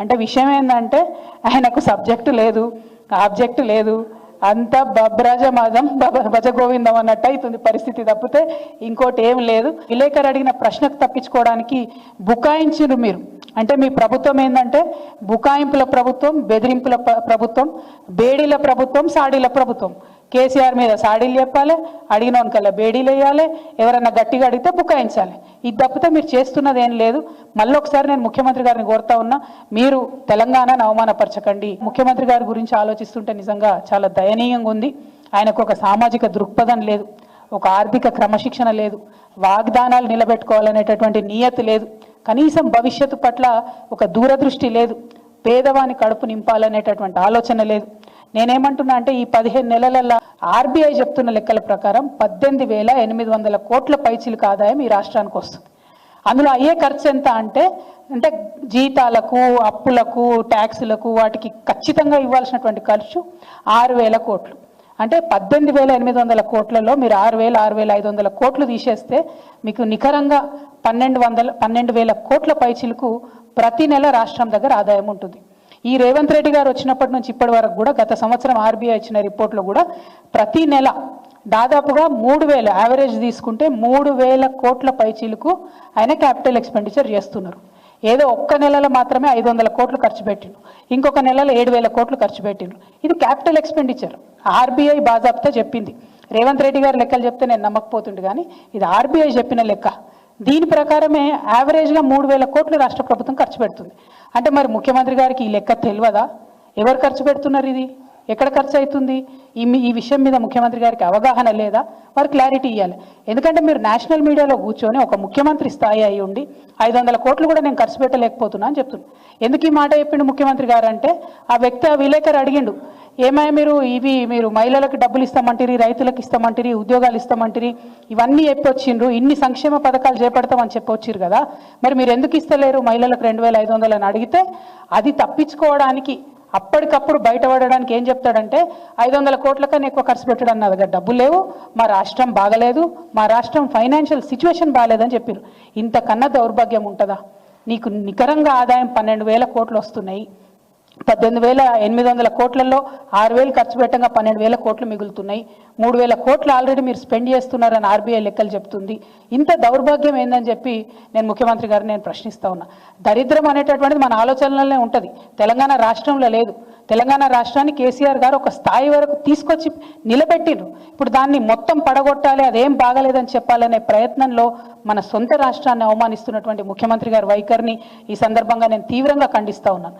అంటే విషయం ఏంటంటే ఆయనకు సబ్జెక్టు లేదు ఆబ్జెక్ట్ లేదు. అంత బబ్రాజమాదం భజ గోవిందం అన్నట్టు అవుతుంది పరిస్థితి తప్పితే ఇంకోటి ఏం లేదు. విలేకరు అడిగిన ప్రశ్నకు తప్పించుకోవడానికి బుకాయించారు మీరు. అంటే మీ ప్రభుత్వం ఏంటంటే బుకాయింపుల ప్రభుత్వం బెదిరింపుల ప్రభుత్వం బేడీల ప్రభుత్వం సాడీల ప్రభుత్వం. కేసీఆర్ మీద సాడీలు చెప్పాలి అడిగిన కల్లా బేడీలు వేయాలి ఎవరన్నా గట్టిగా అడిగితే బుకాయించాలి. ఇది తప్పితే మీరు చేస్తున్నది ఏం లేదు. మళ్ళీ ఒకసారి నేను ముఖ్యమంత్రి గారిని కోరుతా ఉన్నా మీరు తెలంగాణను అవమానపరచకండి. ముఖ్యమంత్రి గారి గురించి ఆలోచిస్తుంటే నిజంగా చాలా దయనీయంగా ఉంది. ఆయనకు ఒక సామాజిక దృక్పథం లేదు ఒక ఆర్థిక క్రమశిక్షణ లేదు వాగ్దానాలు నిలబెట్టుకోవాలనేటటువంటి నియతి లేదు. కనీసం భవిష్యత్తు పట్ల ఒక దూరదృష్టి లేదు. పేదవాని కడుపు నింపాలనేటటువంటి ఆలోచన లేదు. నేనేమంటున్నా అంటే ఈ పదిహేను నెలలలో ఆర్బీఐ చెప్తున్న లెక్కల ప్రకారం పద్దెనిమిది వేల ఎనిమిది వందల కోట్ల పైచిలకు ఆదాయం ఈ రాష్ట్రానికి వస్తుంది. అందులో అయ్యే ఖర్చు ఎంత అంటే అంటే జీతాలకు అప్పులకు ట్యాక్సులకు వాటికి ఖచ్చితంగా ఇవ్వాల్సినటువంటి ఖర్చు ఆరు వేల కోట్లు. అంటే పద్దెనిమిది వేల ఎనిమిది వందల కోట్లలో మీరు ఆరు వేల ఆరు వేల ఐదు వందల కోట్లు తీసేస్తే మీకు నికరంగా పన్నెండు వందల పన్నెండు వేల కోట్ల పైచిలకు ప్రతి నెల రాష్ట్రం దగ్గర ఆదాయం ఉంటుంది. ఈ రేవంత్ రెడ్డి గారు వచ్చినప్పటి నుంచి ఇప్పటి వరకు కూడా గత సంవత్సరం ఆర్బీఐ ఇచ్చిన రిపోర్ట్లో కూడా ప్రతి నెల దాదాపుగా మూడు వేల యావరేజ్ తీసుకుంటే మూడు వేల కోట్ల పైచీలకు ఆయన క్యాపిటల్ ఎక్స్పెండిచర్ చేస్తున్నారు. ఏదో ఒక్క నెలలో మాత్రమే ఐదు వందల కోట్లు ఖర్చు పెట్టిండు. ఇంకొక నెలలో ఏడు వేల కోట్లు ఖర్చు పెట్టిండు. ఇది క్యాపిటల్ ఎక్స్పెండిచర్ ఆర్బీఐ బాజాబ్తా చెప్పింది. రేవంత్ రెడ్డి గారు లెక్కలు చెప్తే నేను నమ్మకపోతుండే కానీ ఇది ఆర్బీఐ చెప్పిన లెక్క. దీని ప్రకారమే యావరేజ్గా మూడు వేల కోట్లు రాష్ట్ర ప్రభుత్వం ఖర్చు పెడుతుంది. అంటే మరి ముఖ్యమంత్రి గారికి ఈ లెక్క తెలియదా? ఎవరు ఖర్చు పెడుతున్నారు ఇది? ఎక్కడ ఖర్చు అవుతుంది? ఈ ఈ విషయం మీద ముఖ్యమంత్రి గారికి అవగాహన లేదా? వారు క్లారిటీ ఇవ్వాలి ఎందుకంటే మీరు నేషనల్ మీడియాలో కూర్చొని ఒక ముఖ్యమంత్రి స్థాయి అయి ఉండి ఐదు వందల కోట్లు కూడా నేను ఖర్చు పెట్టలేకపోతున్నా అని చెప్తున్నాను ఎందుకు ఈ మాట చెప్పిండు ముఖ్యమంత్రి గారు అంటే ఆ వ్యక్తి ఆ విలేకరు అడిగిండు ఏమై మీరు ఇవి మీరు మహిళలకు డబ్బులు ఇస్తామంటిరి రైతులకు ఇస్తామంటిరి ఉద్యోగాలు ఇస్తామంటిరి ఇవన్నీ చెప్పొచ్చిండ్రు ఇన్ని సంక్షేమ పథకాలు చేపడతామని చెప్పొచ్చిరు కదా మరి మీరు ఎందుకు ఇస్తలేరు మహిళలకు రెండు వేల ఐదు వందలు అని అడిగితే అది తప్పించుకోవడానికి అప్పటికప్పుడు బయటపడడానికి ఏం చెప్తాడంటే ఐదు వందల కోట్ల కన్నా ఎక్కువ ఖర్చు పెట్టడం నా దగ్గర డబ్బులు లేవు మా రాష్ట్రం బాగలేదు మా రాష్ట్రం ఫైనాన్షియల్ సిచ్యువేషన్ బాగాలేదని చెప్పారు ఇంతకన్నా దౌర్భాగ్యం ఉంటుందా? నీకు నికరంగా ఆదాయం పన్నెండు వేల కోట్లు వస్తున్నాయి. పద్దెనిమిది వేల ఎనిమిది వందల కోట్లలో ఆరు వేలు ఖర్చు పెట్టంగా పన్నెండు వేల కోట్లు మిగులుతున్నాయి. మూడు వేల కోట్లు ఆల్రెడీ మీరు స్పెండ్ చేస్తున్నారని ఆర్బీఐ లెక్కలు చెప్తుంది. ఇంత దౌర్భాగ్యం ఏందని చెప్పి నేను ముఖ్యమంత్రి గారిని నేను ప్రశ్నిస్తా ఉన్నా. దరిద్రం అనేటటువంటిది మన ఆలోచనలనే ఉంటుంది. తెలంగాణ రాష్ట్రంలో లేదు. తెలంగాణ రాష్ట్రాన్ని కేసీఆర్ గారు ఒక స్థాయి వరకు తీసుకొచ్చి నిలబెట్టిండ్రు. ఇప్పుడు దాన్ని మొత్తం పడగొట్టాలి అదేం బాగలేదని చెప్పాలనే ప్రయత్నంలో మన సొంత రాష్ట్రాన్ని అవమానిస్తున్నటువంటి ముఖ్యమంత్రి గారి వైఖరిని ఈ సందర్భంగా నేను తీవ్రంగా ఖండిస్తా ఉన్నాను.